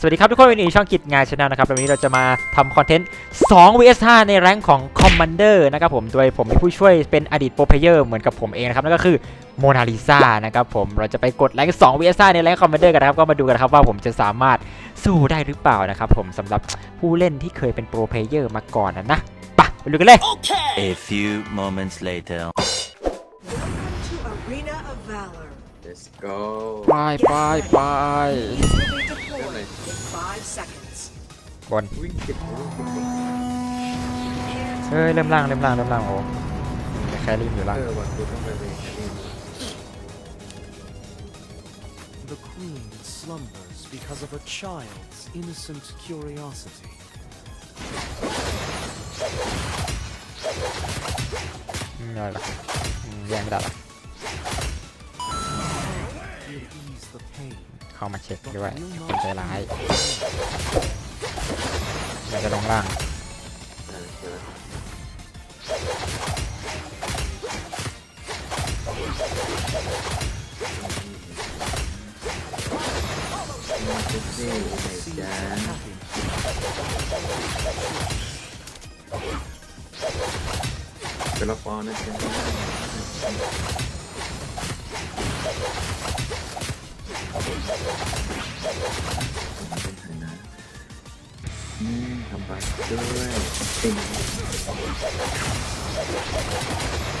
สวัสดีครับทุกคนวันนี้ช่องกิจงานชาแนลนะครับวันนี้เราจะมาทำคอนเทนต์ 2 vs 5ในแรงค์ของ Commander นะครับผม โดยผมมีผู้ช่วยเป็นอดีตโปรเพลเยอร์เหมือนกับผมเองนะครับ นั่นก็คือโมนาลิซานะครับผม เราจะไปกดแรงค์2 vs 5ในแรงค์ Commander กันนะครับ ก็มาดูกันนะครับว่าผมจะสามารถสู้ได้หรือเปล่านะครับผมสำหรับผู้เล่นที่เคยเป็นโปรเพลเยอร์มาก่อนนะนะไปไปดูกันเลย A few moments later. Welcome to Arena of Valor. Let's go ไปไปไป These will be deployed in five seconds. บน วิ่งเก็บวิ่งเก็บ เฮ้ยเริ่มล่างเริ่มล่างเริ่มล่างโอ้แครี่อยู่ล่าง เออวันกูต้องไปเวรแครี่ The queen slumbers because of a child's innocent curiosity. อืมอะไรล่ะอืมแย่งไม่ได้หร เข้ามาเช็คด้วย will คนใจร้ายเราจะลงล่างเออเจอมาเซ็กซี่ไหน See จ๊ะ happiness. เป็นละครนะจ๊ะ นไงนะอืมทำไปด้วยเก่ง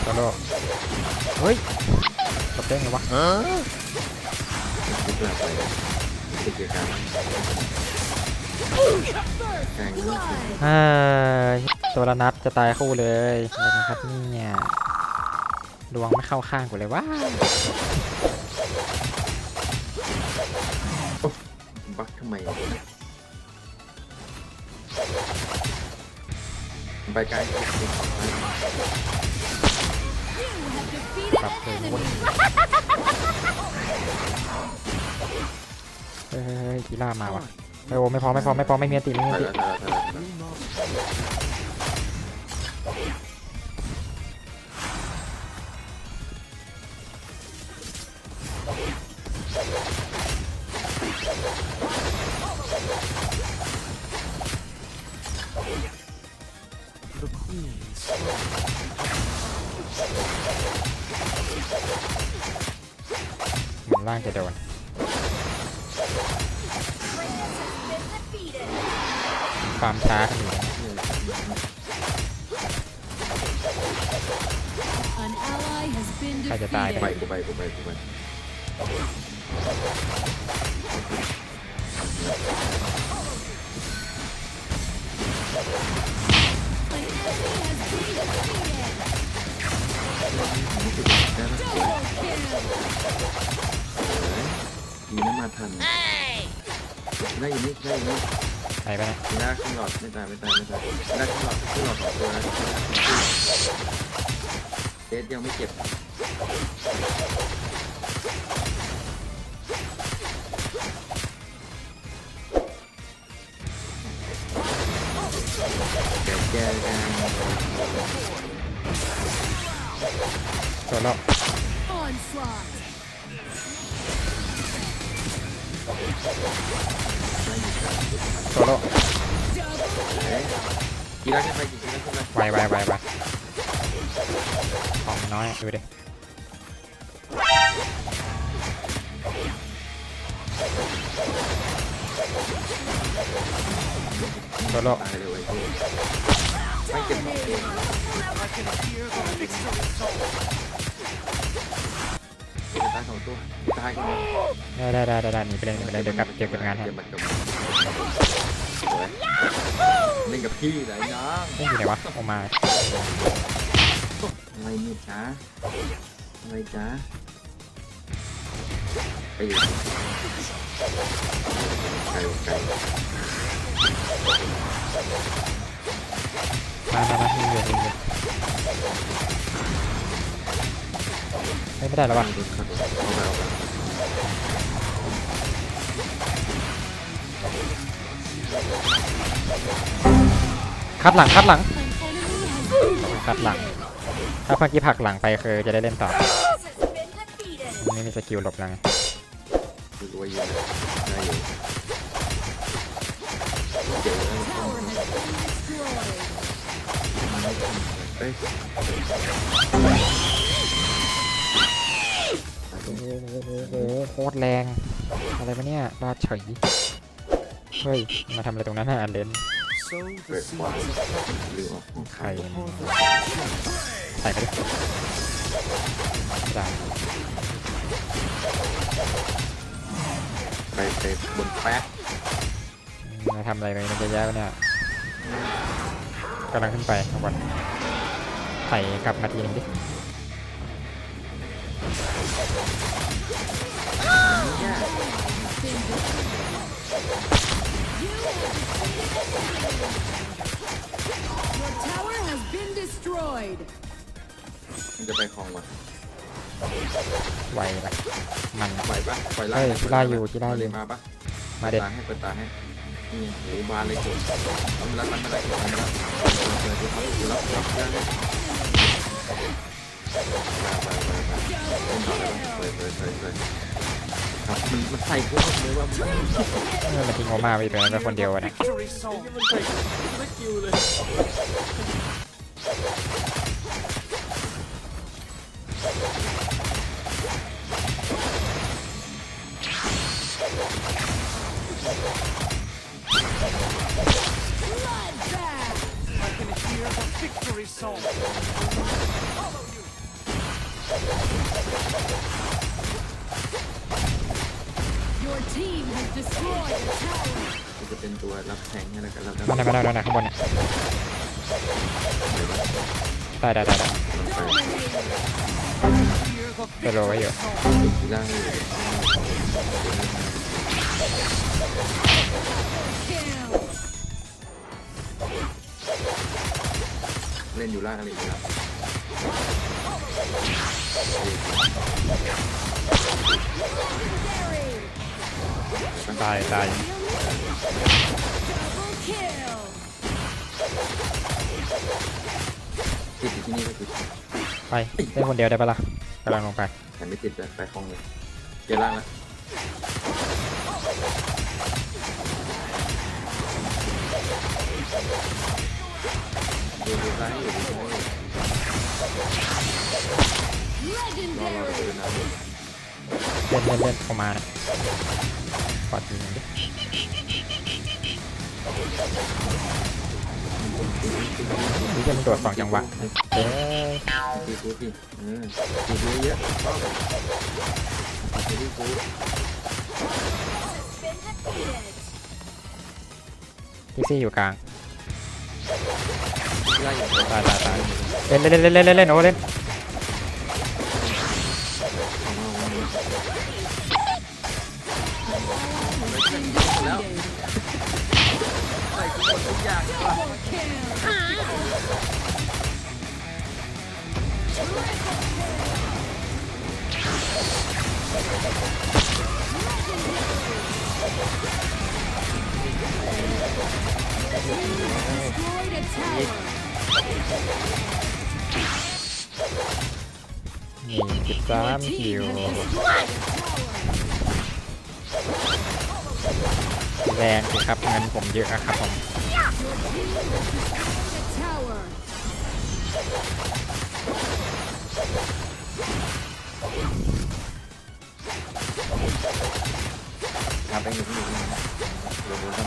โซโล่เฮ้ยกดเด้งเลยวะทุกอย่างไปกิจการแข่งเรื่องเฮ้ยตัวละนัดจะตายคู่เลยนะครับเนี่ยดวงไม่เข้าข้างกูเลยว่า บักทำไมไปไกลปรับเลยวนเฮ้ยเฮ้ยเฮ้ยกีฬามาว่ะเฮ้ยโอ้ไม่พอไม่พอไม่พอไม่มีอันติไม่มีอันติ มือนล่างจะโดนความช้ากันอยู่นะ An ally has been ใครจะตายไป defeated. กูไปกูไปกูไป มีน้ำมาทันได้ยินนี่ได้ยินนี่ไปไปนะมีหน้าขึ้นหลอดไม่ตายไม่ตายไม่ตายได้ขึ้นหลอดขึ้นหลอดสองตัวนะเดสยังไม่เจ็บ แกแกแกโซโล่ Onslaught. โซโล่กีฬาขึ้นไปกีฬาขึ้นไปไวไวไวไวของน้อยดูดิ โซโล่ตายเลยเว้ยไม่เก็บของเองตายสองตัวตายกันเลยได้ได้ได้ได้ได้หนีไปเลยหนีไปเลยเดี๋ยวกลับเก็บกับงานแทนเก็บมันกับเล่นกับพี่ไหนน้องเล่นอยู่ไหนวะออกมาอะไรนี่จ้าอะไรจ้าไปอยู่ไกลไกล มามามายิงอยู่ยิงอยู่เฮ้ยไม่ได้แล้ววะคัดหลังคัดหลังคัดหลัง ถ้าเมื่อกี้ผลักหลังไปคือจะได้เล่นต่อไม่มีสกิลหลบแล้วไง รวยอยู่นะได้อยู่ โอ้โหโหโหโคตรแรง อะไรวะเนี่ยลาดเฉยเฮ้ย มาทำอะไรตรงนั้นน่ะอันเลนหรือองใครใครมันส่ไปดิได้ไปบนแป๊บ มาทำอะไรกันเยอะแยะวะเนี่ยกำลังขึ้นไปข้างบนใส่กลับมาทีนึงดิ Your tower has been destroyed. มันจะไปคลองวะไวละมันไหวปะปล่อยล่าเฮ้ยให้ที่ล่าอยู่ที่ล่าอยู่มาปะมาเด็ดตาให้เปิดตาให้นี่ โหบาเลยจุดทำแล้วทำไม่ได้ทำไม่ได้เปิดดูครับดูรับรับได้เลยไปไปไปไปเล่นต่อเลยเปิดเปิดเปิดเปิดครับมันมันใส่กูเลยว่ามันเออมันทิ้งโอมาไปตัวนั้นเป็คนเดียวอะเดีย Victory song. มันใส่ไม่คิวเลย the victory song. Your team has destroyed a tower. มันจะเป็นตัวรับแทงให้แล้วกันรับมาไหนมาไหนมาไหนข้างบนเนี่ยได้ได้ได้ได้ Hear the ไปโรไว้อยู่ที่ล่างอยู่ Kill. เล่นอยู่ล่างอะไรอยู่ล่างตายตาย Double kill. ติดอยู่ที่นี่ก็ติดไปเล่นคนเดียวได้ปะล่ะกำลังลงไปแต่ไม่ติดเลยไปคลองเลยเจอล่างแล้ว ดูดูซ้ายอยู่ดูซ้ายอยู่รอรอดูนะเล่นเล่นเล่นออกมานะกอดทีนึงดินี่จะมันโดดสองจังหวะเอ้ยตีกูพี่เออตีกูเยอะป้องตีกูพิกซี่อยู่กลาง ตายตายตายเล่นเล่นเล่นเล่นเล่นเล่นโอ้เล่น นี่สิบสาม Your คิว team has destroyed a tower. แรงสิครับเงินผมเยอะอะครับผม Your team has destroyed a tower. ทำไปอยู่ที่นี่เราดูทำ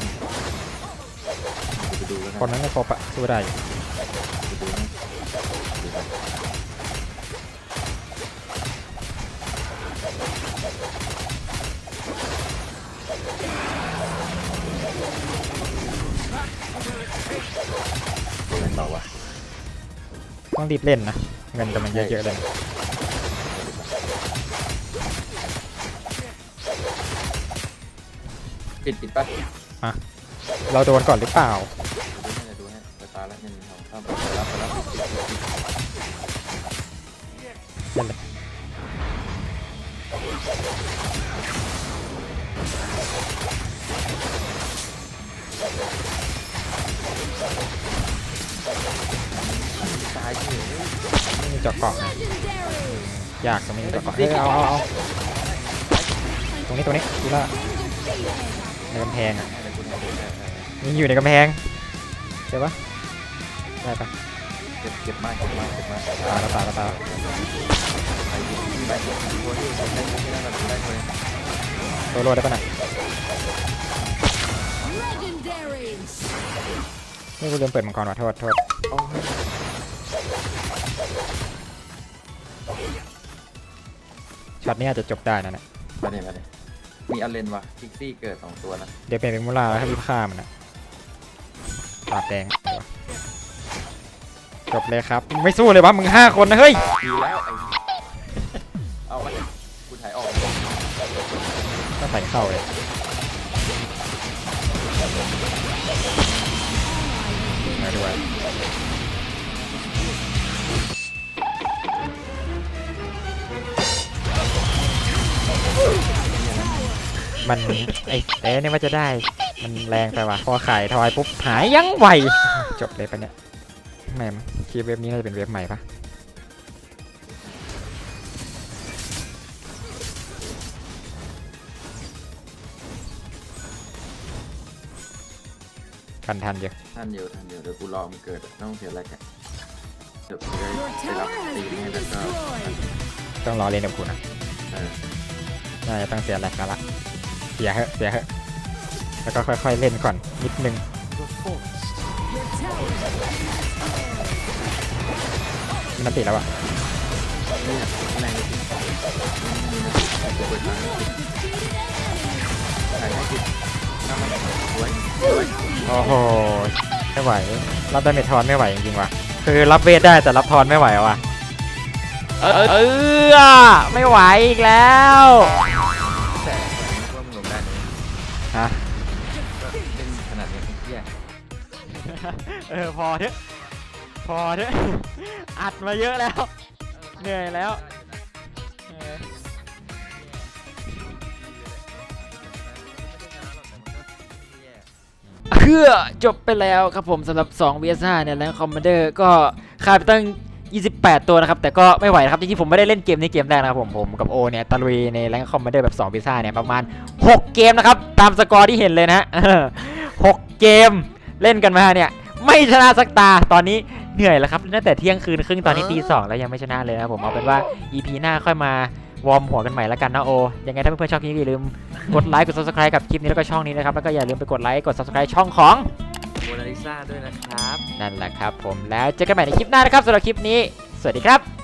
ไปดูแล้วคนนั้นไม่ครบอะสู้ได้ เล่นต่อวะต้องรีบเล่นนะ เงินกำลังเยอะๆเลยนะปิดปิดปะเราโดนก่อนหรือเปล่าดูให้ดูให้ไปตาแล้วหนึ่งสองสามไปรับไปรับปิดปิดปิดเล่นเลย ตายเฉยไม่มีเจาะเกาะนะ Legendary. ยากตรงนี้มีเจาะเกาะเฮ้ยเอาเอาเอาตรงนี้ตรงนี้ดูละ Been defeated. ในกำแพงอะอะไรกูเนี่ยนี่อยู่ในกำแพงเจอปะได้ปะเก็บเก็บมากเก็บมากเก็บมากตายแล้วตายแล้วตายแล้วไปที่ไปตัวที่ผมได้ที่ได้แบบได้เลยโซโล่ได้ปะน่ะ นี่กูลืมเปิดมังกรว่ะโทษโทษโอ้ยช็อตนี้อาจจะจบได้นะเนี่ยมาเนี่ยมาเนี่ยมีอัลเลนว่ะคิกซี่เกิดสองตัวนะ เดี๋ยวเปลี่ยนเป็นมูลาแล้วให้รีบฆ่ามันนะปาดแดงเดี๋ยวจบเลยครับมึงไม่สู้เลยวะมึงห้าคนนะเฮ้ยดีแล้วไอ้เอามาเนี่ยกูถ่ายออกก็ใส่เข้าเลย มาด้วยมันไอ้เอ๊ะเนี่ยว่าจะได้ มันแรงไปว่ะ พอขายทอยปุ๊บหายยังไวจบเลยปะเนี่ยแหม่คลิปเว็บนี้น่าจะเป็นเว็บใหม่ปะ ทันทันเดียวท่านเดียวท่านเดียวเดี๋ยวกูรอมันเกิดต้องเสียแรกอะเดี๋ยวกูได้ Your ไปรับ tower has ตีนให้ been แล้วก็ destroyed. ต้องรอเล่นกับกูนะเออน่าจะต้องเสียแหลกกันละเสียเหอะเสียเหอะแล้วก็ค่อยๆเล่นก่อนนิดนึง The forest. Your tower has been destroyed. มันติดแล้วอะนี่แรงจริงนี่นะกูเปิดทางให้ติดถ่ายให้ติด ถ้ามันสวยสวยโอ้โห ไม่ไหว รับดาเมจทอนไม่ไหวจริงๆว่ะ คือรับเวทได้แต่รับทอนไม่ไหวว่ะ เออเออไม่ไหวอีกแล้ว แต่ว่ามันลงได้เลยฮะก็เล่นขนาดนี้ไอ้เหี้ยเออพอเถอะ พอเถอะ อัดมาเยอะแล้ว เหนื่อยแล้ว เพื่อจบไปแล้วครับผมสำหรับ 2 vs 5เนี่ยแรงคอมมานเดอร์ก็ค่ายไปตั้ง 28 ตัวนะครับ แต่ก็ไม่ไหวนะครับจริงๆผมไม่ได้เล่นเกมนี้เกมแรกนะครับผมผมกับโอเนี่ยตะลุยในแรงคอมมานเดอร์แบบ2 vs 5เนี่ยประมาณ 6 เกมนะครับ ตามสกอร์ที่เห็นเลยนะเออ6เกมเล่นกันมาเนี่ย ไม่ชนะสักตาตอนนี้เหนื่อยแล้วครับตั้งแต่เที่ยงคืนครึ่งตอนนี้ตีสองแล้วยังไม่ชนะเลยนะครับผมเอาเป็นว่า EP หน้าค่อยมา วอร์มหัวกันใหม่แล้วกันนะโอ ยังไงถ้าเพื่อนๆชอบคลิปนี้อย่าลืมกดไลค์กด subscribe กับคลิปนี้แล้วก็ช่องนี้นะครับ แล้วก็อย่าลืมไปกดไลค์กด subscribe ช่องของโมนาลิซาด้วยนะครับ นั่นแหละครับผมแล้วเจอกันใหม่ในคลิปหน้านะครับสำหรับคลิปนี้ สวัสดีครับ